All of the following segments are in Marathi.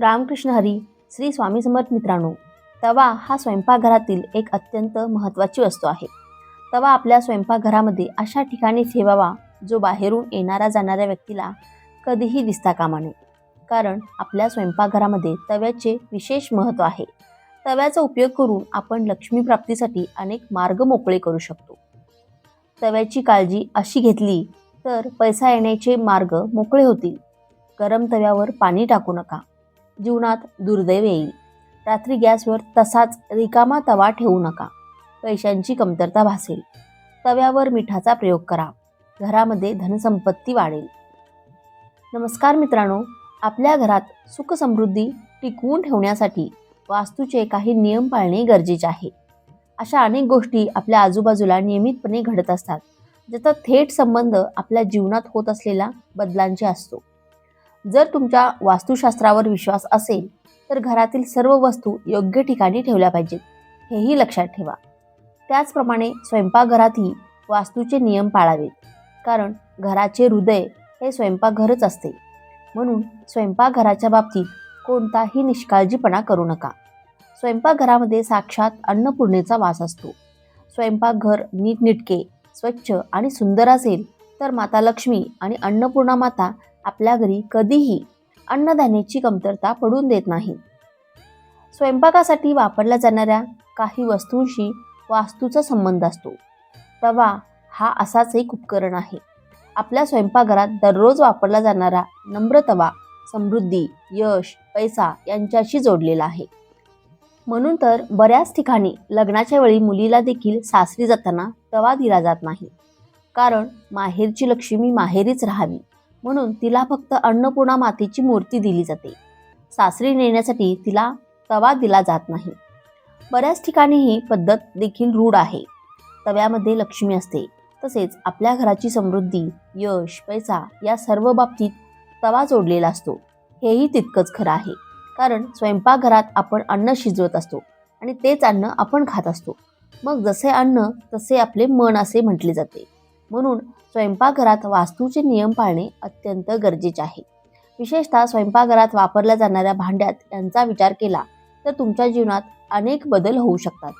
रामकृष्ण हरी श्री स्वामी समर्थ मित्रांनो तवा हा स्वयंपाकघरातील एक अत्यंत महत्त्वाची वस्तू आहे. तवा आपल्या स्वयंपाकघरामध्ये अशा ठिकाणी ठेवावा जो बाहेरून येणाऱ्या जाणाऱ्या व्यक्तीला कधीही दिसता कामा नये. कारण आपल्या स्वयंपाकघरामध्ये तव्याचे विशेष महत्त्व आहे. तव्याचा उपयोग करून आपण लक्ष्मी प्राप्तीसाठी अनेक मार्ग मोकळे करू शकतो. तव्याची काळजी अशी घेतली तर पैसा येण्याचे मार्ग मोकळे होतील. गरम तव्यावर पाणी टाकू नका. जीवनात दुर्दैव येईल. रात्री गॅसवर तसाच रिकामा तवा ठेवू नका. पैशांची कमतरता भासेल. तव्यावर मिठाचा प्रयोग करा. घरामध्ये धनसंपत्ती वाढेल. नमस्कार मित्रांनो आपल्या घरात सुखसमृद्धी टिकवून ठेवण्यासाठी वास्तूचे काही नियम पाळणे गरजेचे आहे. अशा अनेक गोष्टी आपल्या आजूबाजूला नियमितपणे घडत असतात. ज्याचा थेट संबंध आपल्या जीवनात होत असलेल्या बदलांचे असतो. जर तुमच्या वास्तुशास्त्रावर विश्वास असेल तर घरातील सर्व वस्तू योग्य ठिकाणी ठेवल्या पाहिजेत हेही लक्षात ठेवा. त्याचप्रमाणे स्वयंपाकघरातही वास्तूचे नियम पाळावेत कारण घराचे हृदय हे स्वयंपाकघरच असते. म्हणून स्वयंपाकघराच्या बाबतीत कोणताही निष्काळजीपणा करू नका. स्वयंपाकघरामध्ये साक्षात अन्नपूर्णेचा वास असतो. स्वयंपाकघर नीटनिटके स्वच्छ आणि सुंदर असेल तर माता लक्ष्मी आणि अन्नपूर्णा माता आपल्या घरी कधीही अन्नधान्याची कमतरता पडून देत नाही. स्वयंपाकासाठी वापरल्या जाणाऱ्या काही वस्तूंशी वास्तूचा संबंध असतो. तवा हा असाच एक उपकरण आहे. आपल्या स्वयंपाकघरात दररोज वापरला जाणारा नम्र तवा समृद्धी यश पैसा यांच्याशी जोडलेला आहे. म्हणून तर बऱ्याच ठिकाणी लग्नाच्या वेळी मुलीला देखील सासरी जाताना तवा दिला जात नाही. कारण माहेरची लक्ष्मी माहेरीच राहावी. म्हणून तिला फक्त अन्नपूर्णा मातेची मूर्ती दिली जाते. सासरी नेण्यासाठी तिला तवा दिला जात नाही. बऱ्याच ठिकाणी ही पद्धत देखील रूढ आहे. तव्यामध्ये लक्ष्मी असते. तसेच आपल्या घराची समृद्धी यश पैसा या सर्व बाबतीत तवा जोडलेला असतो. हेही तितकंच खरं आहे. कारण स्वयंपाकघरात आपण अन्न शिजवत असतो आणि तेच अन्न आपण खात असतो. मग जसे अन्न तसे आपले मन असे म्हटले जाते. म्हणून स्वयंपाकघरात वास्तूचे नियम पाळणे अत्यंत गरजेचे आहे. विशेषतः स्वयंपाकघरात वापरल्या जाणाऱ्या भांड्यात यांचा विचार केला तर तुमच्या जीवनात अनेक बदल होऊ शकतात.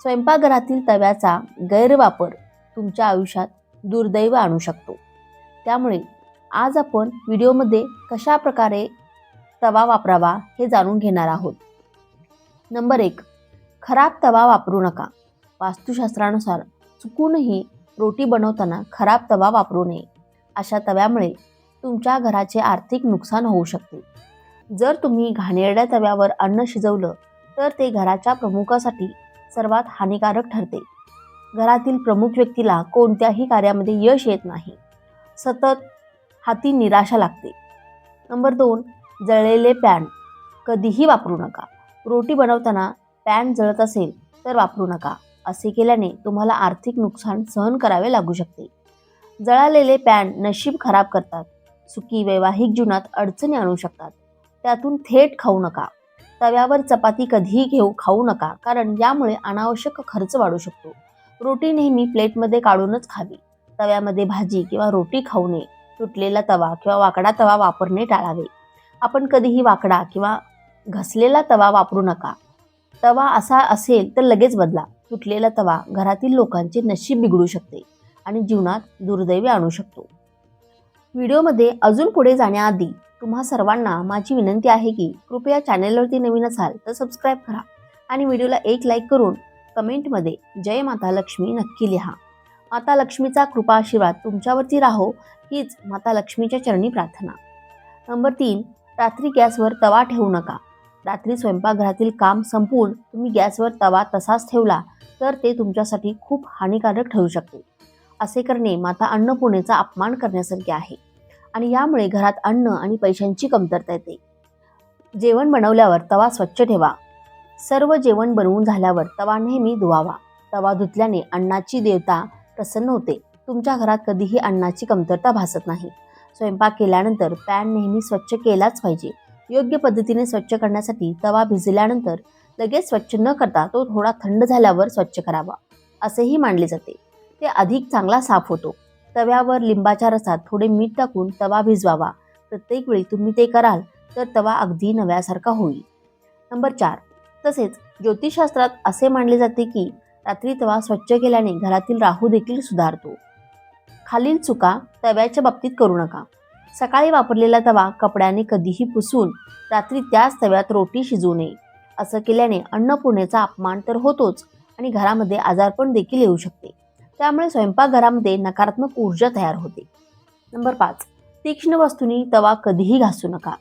स्वयंपाकघरातील तव्याचा गैरवापर तुमच्या आयुष्यात दुर्दैव आणू शकतो. त्यामुळे आज आपण व्हिडिओमध्ये कशा प्रकारे तवा वापरावा हे जाणून घेणार आहोत. नंबर एक खराब तवा वापरू नका. वास्तुशास्त्रानुसार चुकूनही रोटी बनवताना खराब तवा वापरू नये. अशा तव्यामुळे तुमच्या घराचे आर्थिक नुकसान होऊ शकते. जर तुम्ही घाणेरड्या तव्यावर अन्न शिजवलं तर ते घराच्या प्रमुखासाठी सर्वात हानिकारक ठरते. घरातील प्रमुख व्यक्तीला कोणत्याही कार्यामध्ये यश येत नाही. सतत हाती निराशा लागते. नंबर दोन जळलेले पॅन. कधीही वापरू नका. रोटी बनवताना पॅन जळत असेल तर वापरू नका. असे केल्याने तुम्हाला आर्थिक नुकसान सहन करावे लागू शकते. जळालेले पॅन नशीब खराब करतात. सुखी वैवाहिक जीवनात अडचणी आणू शकतात. त्यातून थेट खाऊ नका. तव्यावर चपाती कधीही घेऊ खाऊ नका कारण यामुळे अनावश्यक खर्च वाढू शकतो. रोटी नेहमी प्लेटमध्ये काढूनच खावी. तव्यामध्ये भाजी किंवा रोटी खाऊ नये. तुटलेला तवा किंवा वाकडा तवा वापरणे टाळावे. आपण कधीही वाकडा किंवा घसलेला तवा वापरू नका. तवा असा असेल तर लगेच बदला. तुटलेला तवा घरातील लोकांचे नशीब बिघडू शकते आणि जीवनात दुर्दैवी आणू शकतो. व्हिडिओमध्ये अजून पुढे जाण्याआधी तुम्हा सर्वांना माझी विनंती आहे की कृपया चॅनेलवरती नवीन असाल तर सबस्क्राईब करा आणि व्हिडिओला एक लाईक करून कमेंटमध्ये जय माता लक्ष्मी नक्की लिहा. माता लक्ष्मीचा कृपा आशीर्वाद तुमच्यावरती राहो हीच माता लक्ष्मीच्या चरणी प्रार्थना. नंबर तीन रात्री गॅसवर तवा ठेवू नका. रात्री स्वयंपाकघरातील काम संपवून तुम्ही गॅसवर तवा तसाच ठेवला तर ते तुमच्यासाठी खूप हानिकारक ठरू शकते असे करणे माता अन्नपूर्णेचा अपमान करण्यासारखे आहे. आणि यामुळे घरात अन्न आणि पैशांची कमतरता येते. जेवण बनवल्यावर तवा स्वच्छ ठेवा. सर्व जेवण बनवून झाल्यावर तवा नेहमी धुवावा. तवा धुतल्याने अन्नाची देवता प्रसन्न होते. तुमच्या घरात कधीही अन्नाची कमतरता भासत नाही. स्वयंपाक केल्यानंतर पॅन नेहमी स्वच्छ केलाच पाहिजे. योग्य पद्धतीने स्वच्छ करण्यासाठी तवा भिजल्यानंतर लगेच स्वच्छ न करता तो थोडा थंड झाल्यावर स्वच्छ करावा असेही मानले जाते. ते अधिक चांगला साफ होतो. तव्यावर लिंबाच्या रसात थोडे मीठ टाकून तवा भिजवावा. प्रत्येक वेळी तुम्ही ते कराल तर तवा अगदी नव्यासारखा होईल. नंबर चार. तसेच ज्योतिषशास्त्रात असे मानले जाते की रात्री तवा स्वच्छ केल्याने घरातील राहू देखील सुधारतो. खालील चुका तव्याच्या बाबतीत करू नका. सकाळी वापरलेला तवा कपड्याने कधीही पुसून रात्री त्याच तव्यात रोटी शिजू नये. असं केल्याने अन्नपूर्णेचा अपमान तर होतोच आणि घरामध्ये आजारपण देखील येऊ शकते. त्यामुळे स्वयंपाकघरामध्ये नकारात्मक ऊर्जा तयार होते. नंबर पाच. तीक्ष्ण वस्तूंनी तवा कधीही घासू नका.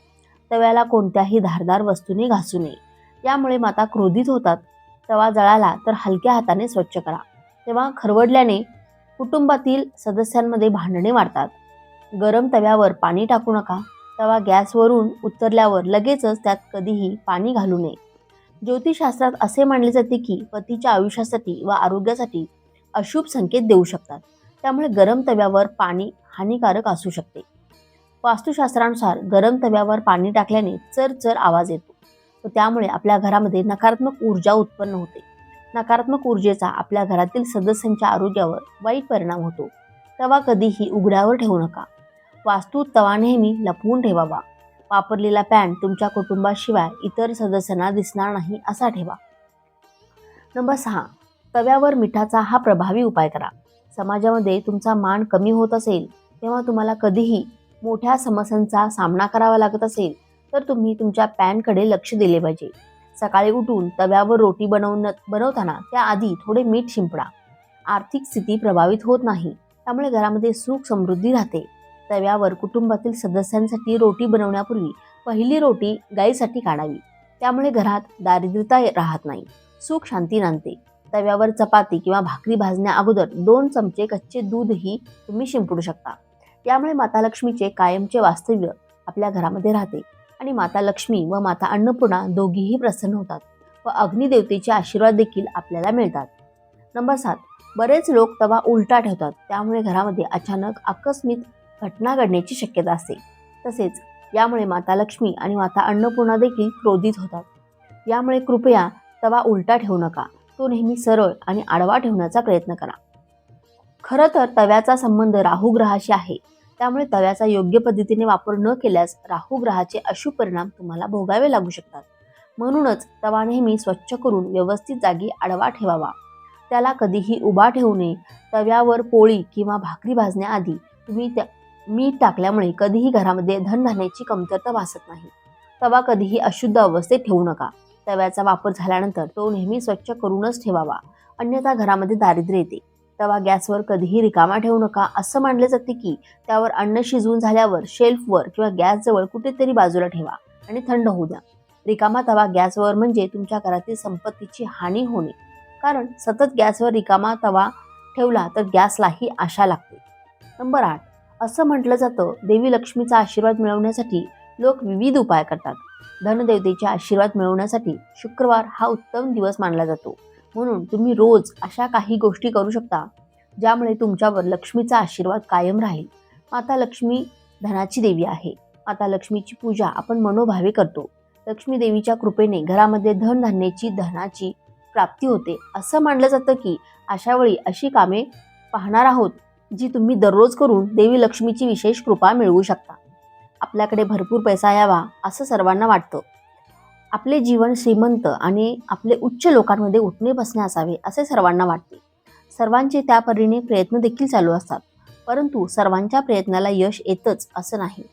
तव्याला कोणत्याही धारदार वस्तूने घासू नये. यामुळे माता क्रोधित होतात. तवा जळाला तर हलक्या हाताने स्वच्छ करा. तेव्हा खरवडल्याने कुटुंबातील सदस्यांमध्ये भांडणे वाढतात. गरम तव्यावर पाणी टाकू नका. तवा गॅसवरून उतरल्यावर लगेचच त्यात कधीही पाणी घालू नये. ज्योतिषशास्त्रात असे मानले जाते की पतीच्या आयुष्यासाठी व आरोग्यासाठी अशुभ संकेत देऊ शकतात. त्यामुळे गरम तव्यावर पाणी हानिकारक असू शकते. वास्तुशास्त्रानुसार गरम तव्यावर पाणी टाकल्याने चर चर आवाज येतो. व त्यामुळे आपल्या घरामध्ये नकारात्मक ऊर्जा उत्पन्न होते. नकारात्मक ऊर्जेचा आपल्या घरातील सदस्यांच्या आरोग्यावर वाईट परिणाम होतो. तवा कधीही उघड्यावर ठेवू नका. वास्तू तवा नेहमी लपवून ठेवावा. वापरलेला पॅन तुमच्या कुटुंबाशिवाय इतर सदस्यांना दिसणार नाही असा ठेवा. नंबर सहा तव्यावर मिठाचा हा प्रभावी उपाय करा. समाजामध्ये तुमचा मान कमी होत असेल तेव्हा तुम्हाला कधीही मोठ्या समस्यांचा सामना करावा लागत असेल तर तुम्ही तुमच्या पॅनकडे लक्ष दिले पाहिजे. सकाळी उठून तव्यावर रोटी बनवून बनवताना त्याआधी थोडे मीठ शिंपडा. आर्थिक स्थिती प्रभावित होत नाही त्यामुळे घरामध्ये सुख समृद्धी राहते. तव्यावर कुटुंबातील सदस्यांसाठी रोटी बनवण्यापूर्वी पहिली रोटी गाईसाठी काढावी. त्यामुळे घरात दारिद्र्यता राहत नाही. सुख शांती नांदते. तव्यावर चपाती किंवा भाकरी भाजण्या अगोदर दोन चमचे कच्चे दूधही तुम्ही शिंपडू शकता. यामुळे माता लक्ष्मीचे कायमचे वास्तव्य आपल्या घरामध्ये राहते आणि माता लक्ष्मी व माता अन्नपूर्णा दोघीही प्रसन्न होतात व अग्निदेवतेचे आशीर्वाद देखील आपल्याला मिळतात. नंबर सात. बरेच लोक तवा उलटा ठेवतात. त्यामुळे घरामध्ये अचानक आकस्मिक घटना घडण्याची शक्यता असते. तसेच यामुळे माता लक्ष्मी आणि माता अन्नपूर्णा देखील क्रोधित होतात. यामुळे कृपया तवा उलटा ठेवू नका. तो नेहमी सरळ आणि आडवा ठेवण्याचा प्रयत्न करा. खरं तर तव्याचा संबंध राहू ग्रहाशी आहे. त्यामुळे तव्याचा योग्य पद्धतीने वापर न केल्यास राहू ग्रहाचे अशुभ परिणाम तुम्हाला भोगावे लागू शकतात. म्हणूनच तवा नेहमी स्वच्छ करून व्यवस्थित जागी आडवा ठेवावा. त्याला कधीही उभा ठेवू नये. तव्यावर पोळी किंवा भाकरी भाजण्याआधी तुम्ही त्या मीठ टाकल्यामुळे कधीही घरामध्ये धनधान्याची कमतरता भासत नाही. तवा कधीही अशुद्ध अवस्थेत ठेवू नका. तव्याचा वापर झाल्यानंतर तो नेहमी स्वच्छ करूनच ठेवावा. अन्यथा घरामध्ये दारिद्र्य येते. तवा गॅसवर कधीही रिकामा ठेवू नका असं मानले जाते की त्यावर अन्न शिजवून झाल्यावर शेल्फवर किंवा गॅसजवळ कुठेतरी बाजूला ठेवा आणि थंड होऊ द्या. रिकामा तवा गॅसवर म्हणजे तुमच्या घरातील संपत्तीची हानी होणे. कारण सतत गॅसवर रिकामा तवा ठेवला तर गॅसलाही आशा लागते. नंबर आठ. असं म्हटलं जातं देवी लक्ष्मीचा आशीर्वाद मिळवण्यासाठी लोक विविध उपाय करतात. धनदेवतेचे आशीर्वाद मिळवण्यासाठी शुक्रवार हा उत्तम दिवस मानला जातो. म्हणून तुम्ही रोज अशा काही गोष्टी करू शकता ज्यामुळे तुमच्यावर लक्ष्मीचा आशीर्वाद कायम राहील. माता लक्ष्मी धनाची देवी आहे. माता लक्ष्मीची पूजा आपण मनोभावे करतो. लक्ष्मी देवीच्या कृपेने घरामध्ये धनधान्याची धनाची प्राप्ती होते. असं मानलं जातं की अशा वेळी अशी कामे पाहणार आहोत. जी तुम्ही दररोज करून देवी लक्ष्मीची विशेष कृपा मिळवू शकता. आपल्याकडे भरपूर पैसा यावा असं सर्वांना वाटतं. आपले जीवन श्रीमंत आणि आपले उच्च लोकांमध्ये उठणे बसणे असावे असे सर्वांना वाटते. सर्वांचे त्या परीने प्रयत्न देखील चालू असतात. परंतु सर्वांच्या प्रयत्नाला यश येतच असं नाही.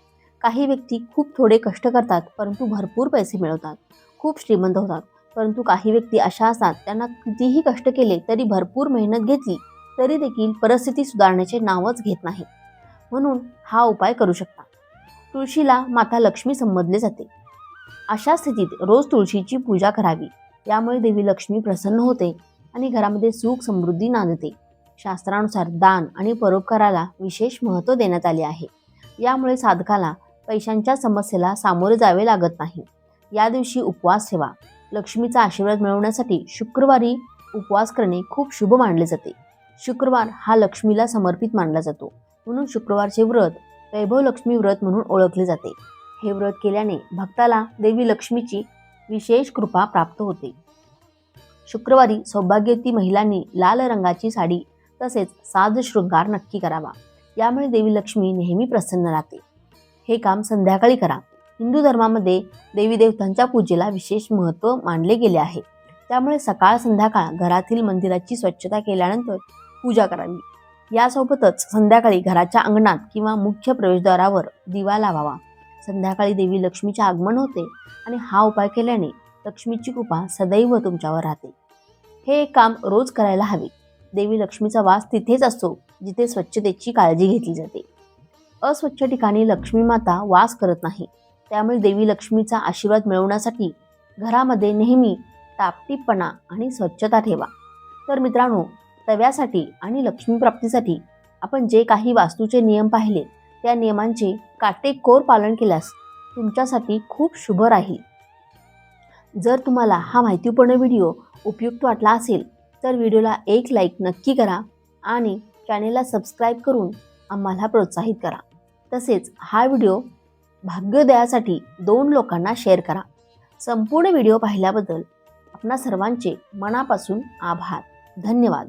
काही व्यक्ती खूप थोडे कष्ट करतात परंतु भरपूर पैसे मिळवतात. खूप श्रीमंत होतात परंतु काही व्यक्ती अशा असतात त्यांना कितीही कष्ट केले तरी भरपूर मेहनत घेतली तरी देखील परिस्थिती सुधारण्याचे नावच घेत नाही. म्हणून हा उपाय करू शकता. तुळशीला माता लक्ष्मी संबोधले जाते. अशा स्थितीत रोज तुळशीची पूजा करावी. यामुळे देवी लक्ष्मी प्रसन्न होते आणि घरामध्ये सुख समृद्धी नांदते. शास्त्रानुसार दान आणि परोपकाराला विशेष महत्त्व देण्यात आले आहे. यामुळे साधकाला पैशांच्या समस्येला सामोरे जावे लागत नाही. या दिवशी उपवास ठेवा. लक्ष्मीचा आशीर्वाद मिळवण्यासाठी शुक्रवारी उपवास करणे खूप शुभ मानले जाते. शुक्रवार हा लक्ष्मीला समर्पित मानला जातो. म्हणून शुक्रवारचे व्रत वैभव लक्ष्मी व्रत म्हणून ओळखले जाते. हे व्रत केल्याने भक्ताला देवी लक्ष्मीची विशेष कृपा प्राप्त होते. शुक्रवारी सौभाग्यवती महिलांनी लाल रंगाची साडी तसेच साज शृंगार नक्की करावा. यामुळे देवी लक्ष्मी नेहमी प्रसन्न राहते. हे काम संध्याकाळी करा. हिंदू धर्मामध्ये देवी देवतांच्या पूजेला विशेष महत्त्व मानले गेले आहे. त्यामुळे सकाळ संध्याकाळ घरातील मंदिराची स्वच्छता केल्यानंतर पूजा करावी. यासोबतच संध्याकाळी घराच्या अंगणात किंवा मुख्य प्रवेशद्वारावर दिवा लावावा. संध्याकाळी देवी लक्ष्मीचे आगमन होते आणि हा उपाय केल्याने लक्ष्मीची कृपा सदैव तुमच्यावर राहते. हे एक काम रोज करायला हवे. देवी लक्ष्मीचा वास तिथेच असतो जिथे स्वच्छतेची काळजी घेतली जाते. अस्वच्छ ठिकाणी लक्ष्मी माता वास करत नाही. त्यामुळे देवी लक्ष्मीचा आशीर्वाद मिळवण्यासाठी घरामध्ये नेहमी टापटीपणा आणि स्वच्छता ठेवा. तर मित्रांनो तव्यासाठी आणि लक्ष्मीप्राप्तीसाठी आपण जे काही वास्तूचे नियम पाहिले त्या नियमांचे काटेकोर पालन केल्यास तुमच्यासाठी खूप शुभ राहील. जर तुम्हाला हा माहितीपूर्ण व्हिडिओ उपयुक्त वाटला असेल तर व्हिडिओला एक लाईक नक्की करा आणि चॅनेलला सबस्क्राईब करून आम्हाला प्रोत्साहित करा. तसेच हा व्हिडिओ भाग्योदयासाठी दोन लोकांना शेअर करा. संपूर्ण व्हिडिओ पाहिल्याबद्दल आपणा सर्वांचे मनापासून आभार. धन्यवाद.